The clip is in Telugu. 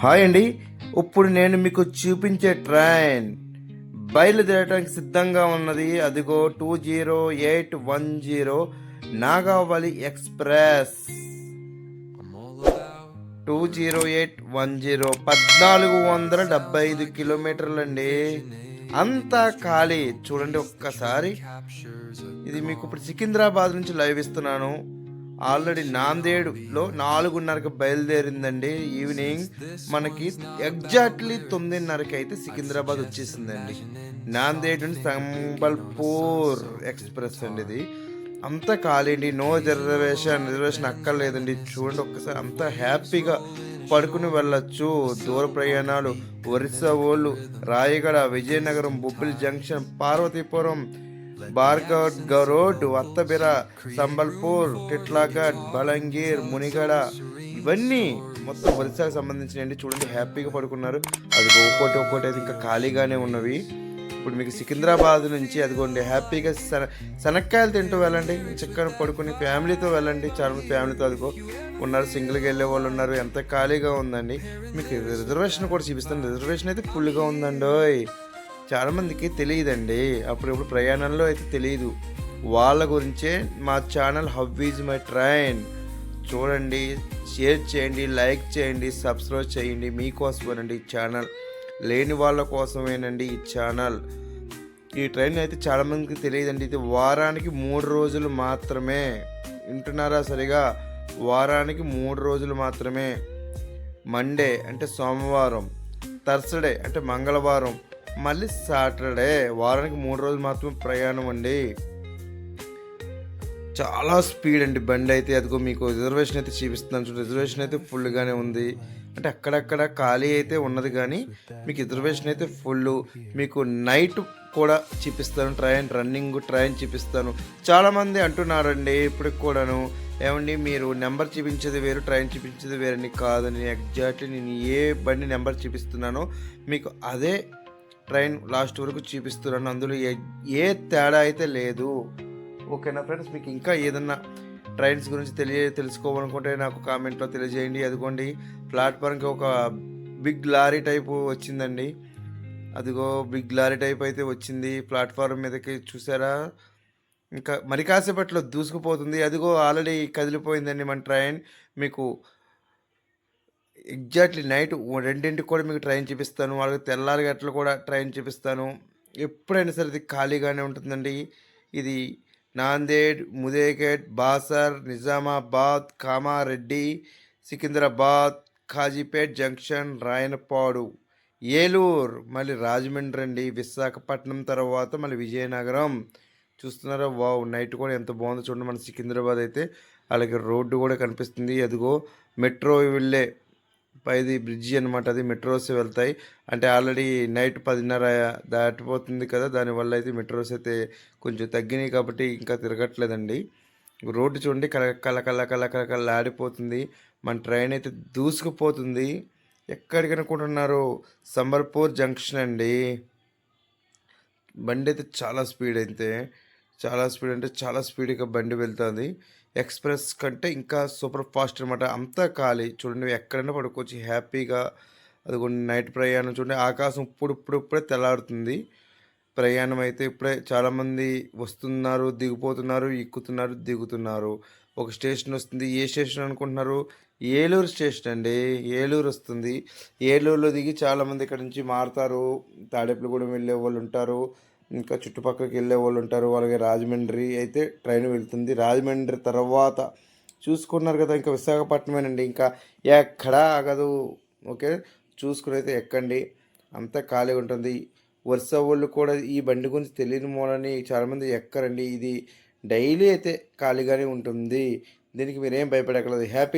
హాయ్ అండి. ఇప్పుడు నేను మీకు చూపించే ట్రైన్ బయలుదేరడానికి సిద్ధంగా ఉన్నది. అదిగో two zero eight one zero Nagavali express. Two zero eight one zero పద్నాలుగు వందల డెబ్బై ఐదు కిలోమీటర్లు అండి అంతా ఖాళీ. చూడండి ఒక్కసారి. ఇది మీకు ఇప్పుడు సికింద్రాబాద్ నుంచి లైవ్ ఇస్తున్నాను ఆల్రెడీ నాందేడులో నాలుగున్నరకు బయలుదేరిందండి. ఈవినింగ్ మనకి ఎగ్జాక్ట్లీ తొమ్మిదిన్నరకి అయితే సికింద్రాబాద్ వచ్చేసిందండి. నాందేడ్ సంబల్పూర్ ఎక్స్ప్రెస్ అండి ఇది. అంతా ఖాళీ అండి నో రిజర్వేషన్ రిజర్వేషన్ అక్కర్లేదండి. చూడండి ఒక్కసారి అంతా హ్యాపీగా పడుకుని వెళ్ళొచ్చు. దూర ప్రయాణాలు ఒరిస్సా ఓళ్ళు రాయగడ విజయనగరం బొబ్బిలి జంక్షన్ పార్వతీపురం బార్గడ్ రోడ్ వత్తబిర సంబల్పూర్ టిట్లాగఢ్ బలంగీర్ మునిగడ ఇవన్నీ మొత్తం ఒరిస్సాకు సంబంధించినవి చూడండి హ్యాపీగా పడుకున్నారు. అది ఒక్కోటి ఒక్కోటి అయితే ఇంకా ఖాళీగానే ఉన్నవి. ఇప్పుడు మీకు సికింద్రాబాద్ నుంచి అదిగోండి హ్యాపీగా శన శనక్కాయలు తింటూ వెళ్ళండి. చక్కగా పడుకుని ఫ్యామిలీతో వెళ్ళండి. చాలా మంది ఫ్యామిలీతో అదిగో ఉన్నారు సింగిల్గా వెళ్ళే వాళ్ళు ఉన్నారు. ఎంత ఖాళీగా ఉందండి. మీకు రిజర్వేషన్ కూడా చూపిస్తాను. రిజర్వేషన్ అయితే ఫుల్గా ఉందండి చాలామందికి తెలియదండి. అప్పుడు ఇప్పుడు ప్రయాణంలో అయితే తెలియదు వాళ్ళ గురించే మా channel how is my train. చూడండి షేర్ చేయండి లైక్ చేయండి సబ్స్క్రైబ్ చేయండి. మీకోసమేనండి ఈ ఛానల్. లేని వాళ్ళ కోసమేనండి ఈ ఛానల్. ఈ ట్రైన్ అయితే చాలామందికి తెలియదండి. ఇది వారానికి మూడు రోజులు మాత్రమే. వింటున్నారా సరిగా? వారానికి మూడు రోజులు మాత్రమే. మండే అంటే సోమవారం. థర్స్డే అంటే మంగళవారం. మళ్ళీ సాటర్డే వారానికి మూడు రోజులు మాత్రమే ప్రయాణం అండి. చాలా స్పీడ్ అండి బండి అయితే. అదిగో మీకు రిజర్వేషన్ అయితే చూపిస్తున్నాను చూడండి రిజర్వేషన్ అయితే ఫుల్గానే ఉంది. అంటే అక్కడక్కడ ఖాళీ అయితే ఉన్నది కానీ మీకు రిజర్వేషన్ అయితే ఫుల్. మీకు నైట్ కూడా చూపిస్తాను ట్రైన్ రన్నింగ్ ట్రైన్ చూపిస్తాను. చాలామంది అంటున్నారండి ఇప్పటికి కూడాను. ఏమండి మీరు నెంబర్ చూపించేది వేరు ట్రైన్ చూపించేది వేరని కాదని. ఎగ్జాక్ట్లీ నేను ఏ బండి నెంబర్ చూపిస్తున్నానో మీకు అదే ట్రైన్ లాస్ట్ వరకు చూపిస్తున్నాను అందులో ఏ ఏ తేడా అయితే లేదు. ఓకేనా ఫ్రెండ్స్ మీకు ఇంకా ఏదన్నా ట్రైన్స్ గురించి తెలియ తెలుసుకోవాలనుకుంటే నాకు కామెంట్లో తెలియజేయండి. అదిగోండి ప్లాట్ఫామ్కి ఒక బిగ్ లారీ టైపు వచ్చిందండి. అదిగో బిగ్ లారీ టైప్ అయితే వచ్చింది. ప్లాట్ఫామ్ మీదకి చూసారా? ఇంకా మరి కాసేపట్లో దూసుకుపోతుంది. అదిగో ఆల్రెడీ కదిలిపోయిందండి మన ట్రైన్. మీకు ఎగ్జాక్ట్లీ నైట్ రెండింటికి కూడా మీకు ట్రైన్ చూపిస్తాను. వాళ్ళకి తెల్లారి గట్ల కూడా ట్రైన్ చూపిస్తాను. ఎప్పుడైనా సరే ఇది ఖాళీగానే ఉంటుందండి. ఇది నాందేడ్ ముదేగఢ్ బాసర్ నిజామాబాద్ కామారెడ్డి సికింద్రాబాద్ ఖాజీపేట్ జంక్షన్ రాయనపాడు ఏలూరు మళ్ళీ రాజమండ్రి అండి. విశాఖపట్నం తర్వాత మళ్ళీ విజయనగరం. చూస్తున్నారా? వావ్ నైట్ కూడా ఎంత బాగుందో చూడండి. మన సికింద్రాబాద్ అయితే అలాగే రోడ్డు కూడా కనిపిస్తుంది. అదిగో మెట్రో వెళ్ళే పైది బ్రిడ్జి అనమాట అది మెట్రోస్ వెళ్తాయి. అంటే ఆల్రెడీ నైట్ పదిన్నర దాటిపోతుంది కదా దానివల్ల అయితే మెట్రోస్ అయితే కొంచెం తగ్గినాయి కాబట్టి ఇంకా తిరగట్లేదండి. రోడ్డు చూడండి కల కల కల కల కల కల ఆడిపోతుంది మన ట్రైన్ అయితే దూసుకుపోతుంది. ఎక్కడికి అనుకుంటున్నారు సంబర్పూర్ జంక్షన్ అండి. బండి అయితే చాలా స్పీడ్ అయితే. చాలా స్పీడ్ అంటే చాలా స్పీడ్గా బండి వెళ్తుంది. ఎక్స్ప్రెస్ కంటే ఇంకా సూపర్ ఫాస్ట్ అనమాట అంతా ఖాళీ. చూడండి ఎక్కడైనా పడుకోవచ్చు. హ్యాపీగా అది నైట్ ప్రయాణం చూడండి. ఆకాశం ఇప్పుడు ఇప్పుడు ఇప్పుడే తెల్లారుతుంది. ప్రయాణం అయితే ఇప్పుడే చాలామంది వస్తున్నారు దిగిపోతున్నారు ఎక్కుతున్నారు దిగుతున్నారు. ఒక స్టేషన్ వస్తుంది. ఏ స్టేషన్ అనుకుంటున్నారు? ఏలూరు స్టేషన్ అండి. ఏలూరు వస్తుంది. ఏలూరులో దిగి చాలామంది ఇక్కడ నుంచి మారుతారు. తాడేపులగూడెం వెళ్ళే వాళ్ళు ఉంటారు. ఇంకా చుట్టుపక్కలకి వెళ్ళే వాళ్ళు ఉంటారు అలాగే రాజమండ్రి అయితే ట్రైన్ వెళ్తుంది. రాజమండ్రి తర్వాత చూసుకున్నారు కదా ఇంకా విశాఖపట్నమేనండి. ఇంకా ఎక్కడా ఆగదు ఓకే? చూసుకుని అయితే ఎక్కండి. అంతా ఖాళీగా ఉంటుంది. వరుస వాళ్ళు కూడా ఈ బండి గురించి తెలియని మూలని చాలామంది ఎక్కరండి. ఇది డైలీ అయితే ఖాళీగానే ఉంటుంది. దీనికి మీరేం భయపడక్కర్లేదు. హ్యాపీ